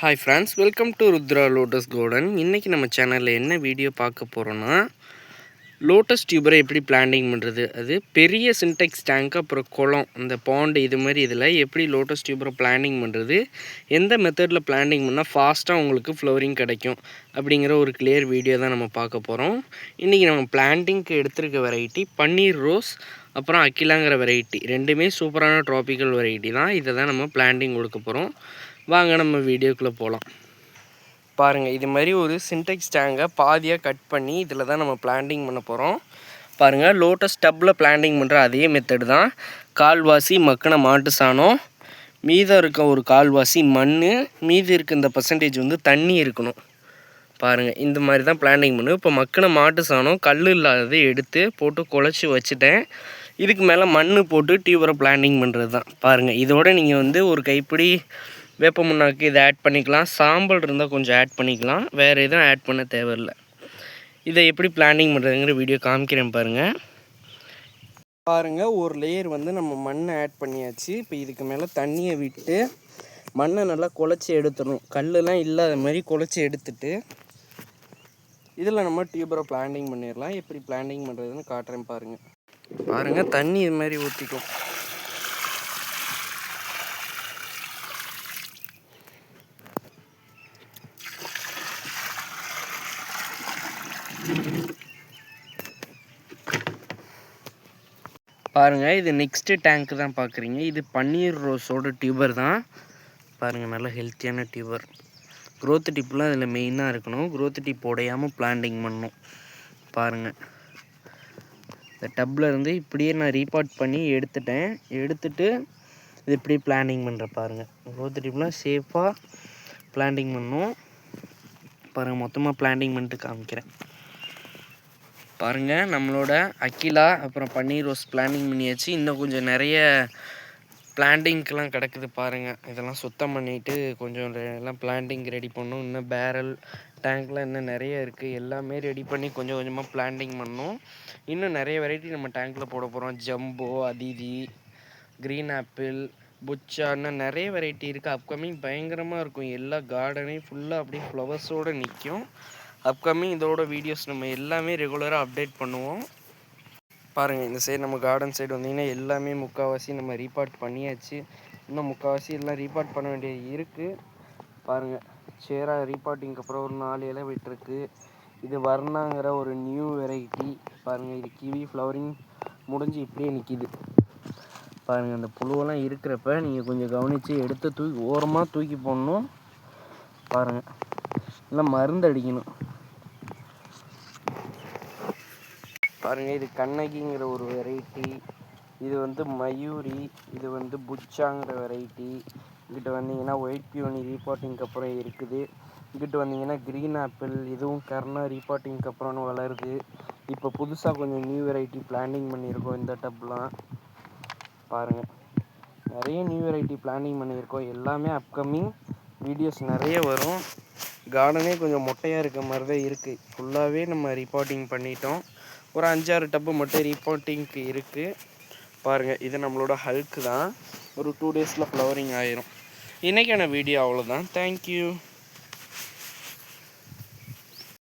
Hi friends welcome to Rudra lotus garden இன்றைக்கி நம்ம சேனலில் என்ன வீடியோ பார்க்க போகிறோன்னா லோட்டஸ் டியூபரை எப்படி பிளான்டிங் பண்ணுறது அது பெரிய சின்டெக்ஸ் டேங்க் அப்புறம் குளம் இந்த பாண்டு இது மாதிரி இதில் எப்படி லோட்டஸ் டியூபரை பிளான்டிங் பண்ணுறது எந்த மெத்தடில் பிளான்டிங் பண்ணால் ஃபாஸ்ட்டாக உங்களுக்கு ஃப்ளவரிங் கிடைக்கும்? அப்படிங்கிற ஒரு கிளியர் வீடியோ தான் நம்ம பார்க்க போகிறோம் இன்றைக்கி நம்ம பிளான்டிங்க்கு எடுத்திருக்க வெரைட்டி பன்னீர் ரோஸ் அப்புறம் அக்கிலாங்கிற வெரைட்டி ரெண்டுமே சூப்பரான ட்ராபிக்கல் வெரைட்டி தான். இதை தான் நம்ம பிளான்டிங் கொடுக்க போகிறோம் வாங்க நம்ம வீடியோக்குள்ளே போகலாம் பாருங்கள் இது மாதிரி ஒரு சின்டெக்ஸ் டேங்கை பாதியாக கட் பண்ணி இதில் தான் நம்ம பிளான்டிங் பண்ண போகிறோம் பாருங்கள் லோட்டஸ் டப்பில் பிளான்டிங் பண்ணுற அதே மெத்தடு தான். கால்வாசி மக்கின மாட்டு சாணம் மீதம் இருக்க ஒரு கால்வாசி மண் மீதி இருக்க இந்த பர்சன்டேஜ் வந்து தண்ணி இருக்கணும். பாருங்கள் இந்த மாதிரி தான் பிளான்டிங் பண்ணு. இப்போ மக்கின மாட்டு சாணம் கல் இல்லாதது எடுத்து போட்டு குழச்சி வச்சுட்டேன். இதுக்கு மேலே மண் போட்டு டியூபரை பிளான்டிங் பண்ணுறது தான். பாருங்கள் இதோட நீங்கள் வந்து ஒரு கைப்பிடி வேப்ப முன்னாக்கு இதை ஆட் பண்ணிக்கலாம். சாம்பல் இருந்தால் கொஞ்சம் ஆட் பண்ணிக்கலாம். வேறு எதுவும் ஆட் பண்ண தேவையில்லை. இதை எப்படி பிளானிங் பண்ணுறதுங்கிற வீடியோ காமிக்கிறேன் பாருங்கள் பாருங்கள் ஒரு லேயர் வந்து நம்ம மண்ணை ஆட் பண்ணியாச்சு. இப்போ இதுக்கு மேலே தண்ணியை விட்டு மண்ணை நல்லா குழச்சி எடுத்துடணும். கல்லெலாம் இல்லாத மாதிரி குழச்சி எடுத்துட்டு இதில் நம்ம டியூபரை பிளான்டிங் பண்ணிடலாம். எப்படி பிளான்டிங் பண்ணுறதுன்னு காட்டுறேன் பாருங்கள் பாருங்கள் தண்ணி இது மாதிரி ஊற்றிக்கும் பாருங்கள் இது நெக்ஸ்ட்டு டேங்க்கு தான் பார்க்குறீங்க இது பன்னீர் ரோஸோட டியூபர் தான். பாருங்கள் நல்ல ஹெல்த்தியான டியூபர் க்ரோத் டிப்லாம் இதில் மெயினாக இருக்கணும். க்ரோத் டிப் உடையாமல் பிளான்டிங் பண்ணணும். பாருங்கள் இந்த டப்பில் இருந்து இப்படியே நான் ரீபார்ட் பண்ணி எடுத்துட்டேன். எடுத்துட்டு இது இப்படி பிளான்டிங் பண்ணுற பாருங்கள் க்ரோத் டிப்லாம் சேஃபாக பிளான்டிங் பண்ணணும். பாருங்கள் மொத்தமாக பிளான்டிங் பண்ணிட்டு காமிக்கிறேன். பாருங்கள் நம்மளோட அக்கிலா அப்புறம் பன்னீர் ரோஸ் பிளான்டிங் பண்ணியாச்சு. இன்னும் கொஞ்சம் நிறைய பிளான்டிங்க்கெலாம் கிடக்குது பாருங்கள் இதெல்லாம் சுத்தம் பண்ணிவிட்டு கொஞ்சம் எல்லாம் பிளான்டிங் ரெடி பண்ணணும் இன்னும் பேரல் டேங்க்லாம் இன்னும் நிறைய இருக்குது எல்லாமே ரெடி பண்ணி கொஞ்சம் கொஞ்சமாக பிளான்டிங் பண்ணணும் இன்னும் நிறைய வெரைட்டி நம்ம டேங்க்கில் போட போகிறோம் ஜம்போ அதிதி க்ரீன் ஆப்பிள் புச்சா இன்னும் நிறைய வெரைட்டி இருக்குது அப்கமிங் பயங்கரமாக இருக்கும். எல்லா கார்டனையும் ஃபுல்லாக அப்படியே ஃப்ளவர்ஸோடு நிற்கும் அப்கமிங் இதோட வீடியோஸ் நம்ம எல்லாமே ரெகுலராக அப்டேட் பண்ணுவோம். பாருங்கள் இந்த சைடு நம்ம கார்டன் சைடு வந்தீங்கன்னா எல்லாமே முக்கால்வாசி நம்ம ரீபார்ட் பண்ணியாச்சு. இன்னும் முக்கால்வாசி எல்லாம் ரீபார்ட் பண்ண வேண்டியது இருக்குது பாருங்கள் சேராக ரீபார்ட்டிங்க்கு அப்புறம் ஒரு நாலு இலை விட்டுருக்கு. இது வர்ணாங்கிற ஒரு நியூ வெரைட்டி பாருங்கள் இது கிவி ஃப்ளவரிங் முடிஞ்சு இப்படியே நிற்கிது பாருங்கள் அந்த புழுவெல்லாம் இருக்கிறப்ப நீங்கள் கொஞ்சம் கவனித்து எடுத்து தூக்கி ஓரமாக தூக்கி போடணும். பாருங்கள் இல்லை மருந்து அடிக்கணும். பாருங்கள் இது கண்ணகிங்கிற ஒரு வெரைட்டி இது வந்து மயூரி இது வந்து புச்சாங்கிற வெரைட்டி இங்கிட்ட வந்தீங்கன்னா ஒயிட் பியூனி ரீபாட்டிங்க்கு அப்புறம் இருக்குது. இங்கிட்ட வந்தீங்கன்னா க்ரீன் ஆப்பிள் இதுவும் கர்ணா ரீபாட்டிங்க்கு அப்புறம்னு வளருது. இப்போ புதுசாக கொஞ்சம் நியூ வெரைட்டி பிளானிங் பண்ணியிருக்கோம் இந்த டப்லாம் பாருங்கள் நிறைய நியூ வெரைட்டி பிளானிங் பண்ணியிருக்கோம். எல்லாமே அப்கமிங் வீடியோஸ் நிறைய வரும். கார்டனே கொஞ்சம் மொட்டையாக இருக்க மாதிரி தான் இருக்குது ஃபுல்லாகவே நம்ம ரிப்பார்ட்டிங் பண்ணிட்டோம். ஒரு அஞ்சாறு டப்பு மட்டும் ரிப்போர்ட்டிங்க்கு இருக்குது பாருங்கள் இது நம்மளோட ஹல்க்கு தான். ஒரு டூ டேஸில் ஃப்ளவரிங் ஆயிரும். இன்றைக்கான வீடியோ அவ்வளோதான் தேங்க்யூ